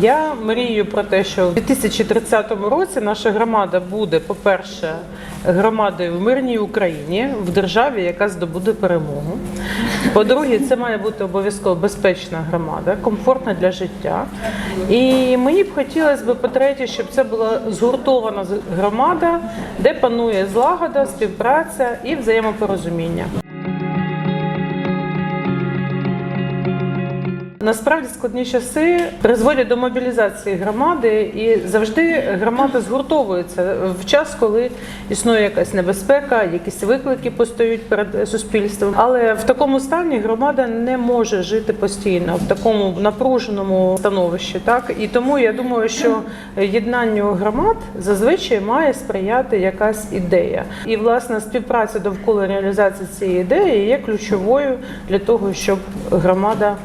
Я мрію про те, що в 2030 році наша громада буде, по-перше, громадою в мирній Україні, в державі, яка здобуде перемогу. По-друге, це має бути обов'язково безпечна громада, комфортна для життя. І мені б хотілося б, по-третє, щоб це була згуртована громада, де панує злагода, співпраця і взаємопорозуміння. Насправді складні часи призводять до мобілізації громади, і завжди громада згуртовується в час, коли існує якась небезпека, якісь виклики постають перед суспільством. Але в такому стані громада не може жити постійно в такому напруженому становищі. Так і тому я думаю, що єднанню громад зазвичай має сприяти якась ідея. І власне співпраця довкола реалізації цієї ідеї є ключовою для того, щоб громада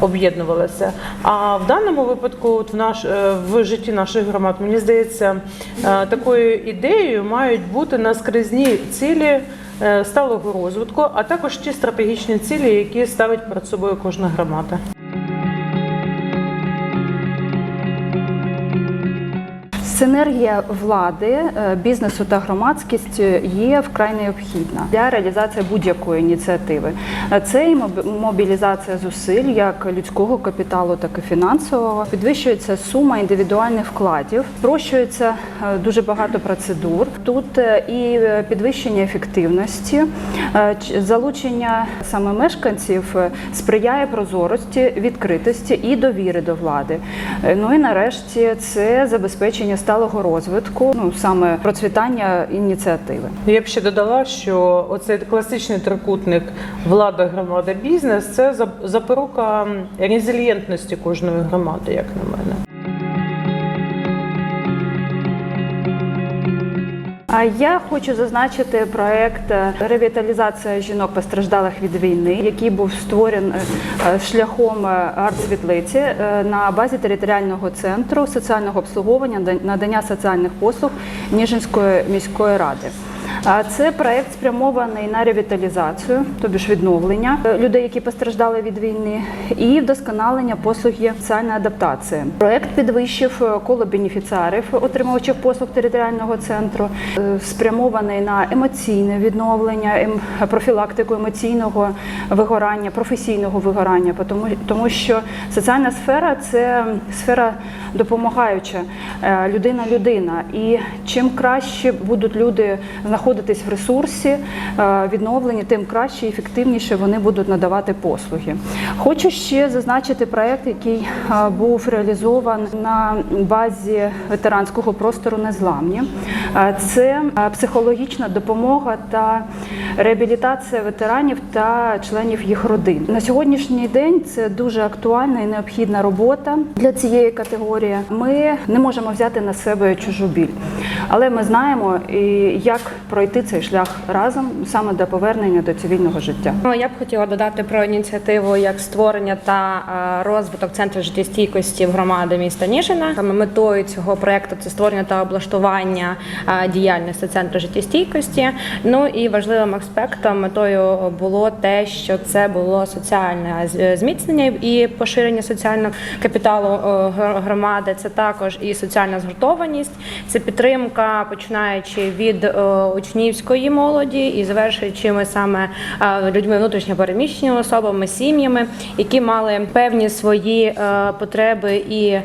об'єднувалися. А в даному випадку, от в наш е, в житті наших громад, мені здається, е, такою ідеєю мають бути наскрізні цілі. е, Сталого розвитку, а також ті стратегічні цілі, які ставить перед собою кожна громада. Синергія влади, е, бізнесу та громадськості є вкрай необхідна для реалізації будь-якої ініціативи. Е, Це і мобілізація зусиль як людського капіталу, так і фінансового. Підвищується сума індивідуальних вкладів, спрощується е, дуже багато процедур. Тут е, і е, підвищення ефективності, е, залучення саме мешканців е, сприяє прозорості, відкритості і довіри до влади. Е, Ну і нарешті це забезпечення сталого розвитку, ну саме процвітання ініціативи. Я б ще додала, що оцей класичний трикутник влада, громада, бізнес це за- запорука резильєнтності кожної громади, як на мене. Я хочу зазначити проект е, ревіталізація жінок постраждалих від війни, який був створений е, шляхом е, арт-світлиці е, на базі територіального центру соціального обслуговування да- надання соціальних послуг Ніжинської міської ради. Це проект спрямований на ревіталізацію, тобі ж відновлення е, людей, які постраждали від війни, і вдосконалення послуги соціальної адаптації. Проект підвищив е, коло бенефіціарів, отримувачів послуг територіального центру, е, спрямований на емоційне відновлення, ем- профілактику емоційного вигорання, професійного вигорання, тому що соціальна сфера це сфера допомагаюча е, людина-людина. І чим краще будуть люди знаходитись в ресурсі е, відновлені, тим краще і ефективніше вони будуть надавати послуги. Хочу ще зазначити проект, який е, був реалізований на базі ветеранського простору Незламні. Це психологічна допомога та реабілітація ветеранів та членів їх родин. На сьогоднішній день це дуже актуальна і необхідна робота для цієї категорії. Ми не можемо взяти на себе чужу біль, але ми знаємо, як пройти цей шлях разом саме до повернення до цивільного життя. Ну, Я б хотіла додати про ініціативу як створення та розвиток центру життєстійкості в громади міста Ніжина. Саме метою цього проекту це створення та облаштування діяльності центру життєстійкості. Ну і важливим аспектом метою було те, що це було соціальне зміцнення і поширення соціального капіталу е, гр- громади. Це також і соціальна згуртованість, це підтримка, починаючи від е, учнівської молоді і завершуючи ми саме е, людьми внутрішньо переміщеними особами, сім'ями, які мали певні свої е, потреби і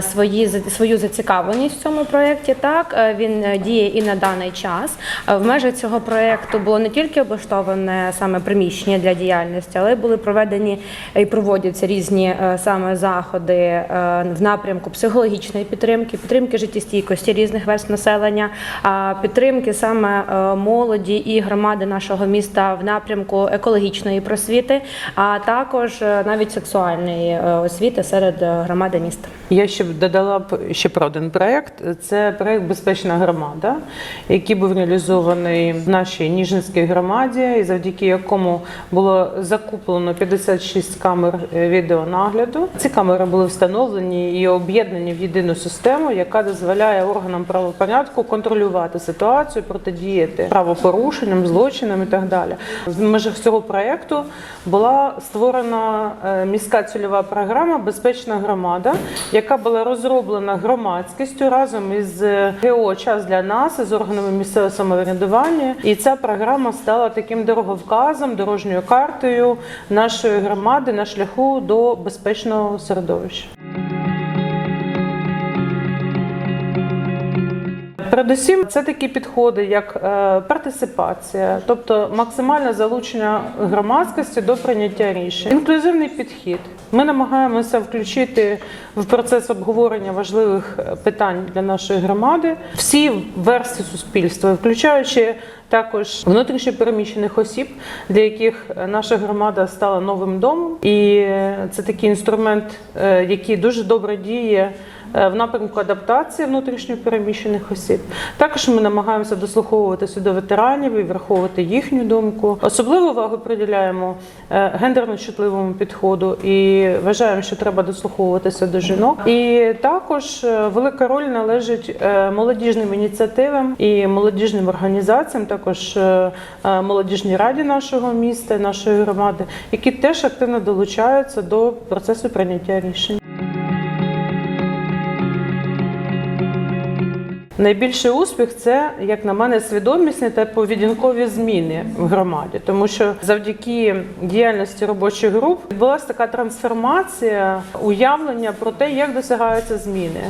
свої свою зацікавленість в цьому проєкті. Так він діє і на даний час. В межах цього проєкту було не тільки облаштоване саме приміщення для діяльності, але були проведені і проводяться різні саме заходи в напрямку психологічної підтримки, підтримки життєстійкості різних верств населення, підтримки саме е, молоді і громади нашого міста в напрямку екологічної просвіти, а також е, навіть сексуальної е, освіти серед громади міста. Я ще б додала б ще про один проект. Це проект Безпечна громада, який був реалізований в нашій Ніжинській громаді, і завдяки якому було закуплено 56 камер відеонагляду. Ці камери були встановлені і об'єднані в єдину систему, яка дозволяє органам правопорядку контролювати ситуацію, протидіяти правопорушенням, злочинам і так далі. В межах цього проєкту була створена е, міська цільова програма Безпечна громада, яка була розроблена громадськістю разом із е, ГО Час для нас з органами місцевого самоврядування. І ця програма стала таким дороговказом, дорожньою картою нашої громади на шляху до безпечного середовища. Передусім, це такі підходи, як е, партисипація, тобто максимальне залучення громадськості до прийняття рішень, інклюзивний підхід. Ми намагаємося включити в процес обговорення важливих е, питань для нашої громади всі версії суспільства, включаючи також внутрішньо переміщених осіб, для яких наша громада стала новим домом, і це такий інструмент, е, який дуже добре діє е, в напрямку адаптації внутрішньо переміщених осіб. Також ми намагаємося дослуховуватися до ветеранів і враховувати їхню думку. Особливу увагу приділяємо е, гендерно чутливому підходу і вважаємо, що треба дослуховуватися до жінок. І також велика роль належить молодіжним ініціативам і молодіжним організаціям, також е, е, молодіжній раді нашого міста, нашої громади, які теж активно долучаються до процесу прийняття рішень. Найбільший успіх це, як на мене, свідомісні та поведінкові зміни в громаді, тому що завдяки діяльності робочих груп відбулася така трансформація уявлення про те, як досягаються зміни.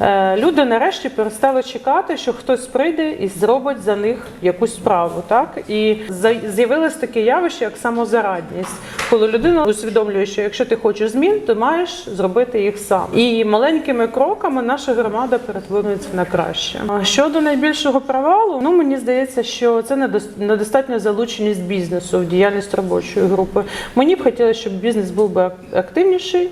Е, Люди нарешті перестали чекати, що хтось прийде і зробить за них якусь справу. Так і з'явилось таке явище, як самозарадність, коли людина усвідомлює, що якщо ти хочеш змін, то маєш зробити їх сам. І маленькими кроками наша громада перетворюється на краще. А Щодо найбільшого провалу, ну мені здається, що це недостатня залученість бізнесу в діяльність робочої групи. Мені б хотілося, щоб бізнес був би активніший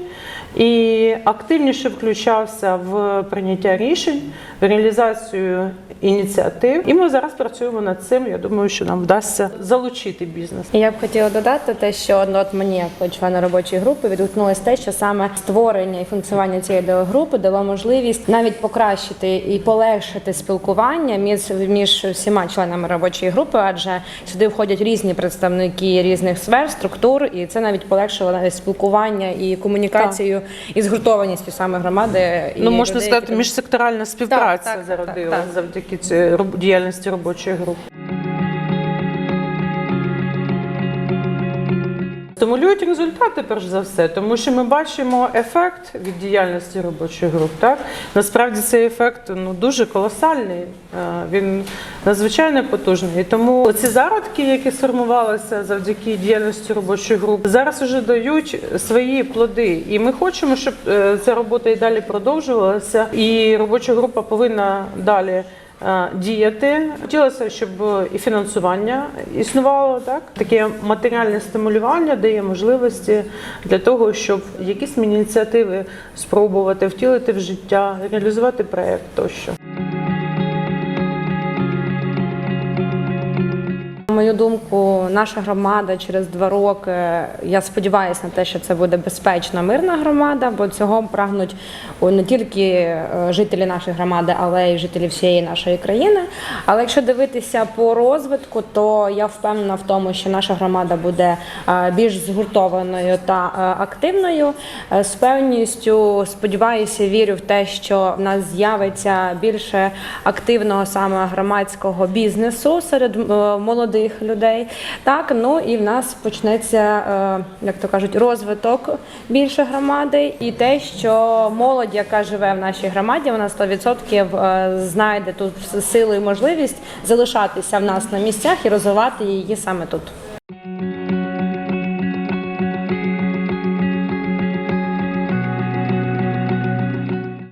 і активніше включався в прийняття рішень, в реалізацію ініціатив. І ми зараз працюємо над цим. Я думаю, що нам вдасться залучити бізнес. І Я б хотіла додати те, що ну, от мені, як члена робочої групи, відгукнулося те, що саме створення і функціонування цієї групи дало можливість навіть покращити і полегшити спілкування між, між всіма членами робочої групи, адже сюди входять різні представники різних сфер, структур, і це навіть полегшило навіть спілкування і комунікацію і згуртованістю саме громади. І Ну можна людей, сказати, які- міжсекторальна співпраця Так, так, так, зародила так. завдяки роб- діяльності робочої групи. Стимулюють результати, перш за все, тому що ми бачимо ефект від діяльності робочих груп. Так насправді цей ефект ну дуже колосальний, е, він надзвичайно потужний. І тому ці зародки, які сформувалися завдяки діяльності робочих груп, зараз вже дають свої плоди. І ми хочемо, щоб е, ця робота і далі продовжувалася. І робоча група повинна далі діяти. Хотілося, щоб і фінансування існувало так. Таке матеріальне стимулювання дає можливості для того, щоб якісь ініціативи спробувати втілити в життя, реалізувати проект тощо. Мою думку, наша громада через два роки. Я сподіваюся на те, що це буде безпечна мирна громада, бо цього прагнуть не тільки е, жителі нашої громади, але й жителі всієї нашої країни. Але якщо дивитися по розвитку, то я впевнена в тому, що наша громада буде е, більш згуртованою та е, активною. З певністю сподіваюся, вірю в те, що в нас з'явиться більше активного саме громадського бізнесу серед е, молодих людей. Так, ну і в нас почнеться, е, як то кажуть, розвиток більше громади, і те, що молодь, яка живе в нашій громаді, вона 100% е, знайде тут силу і можливість залишатися в нас на місцях і розвивати її саме тут.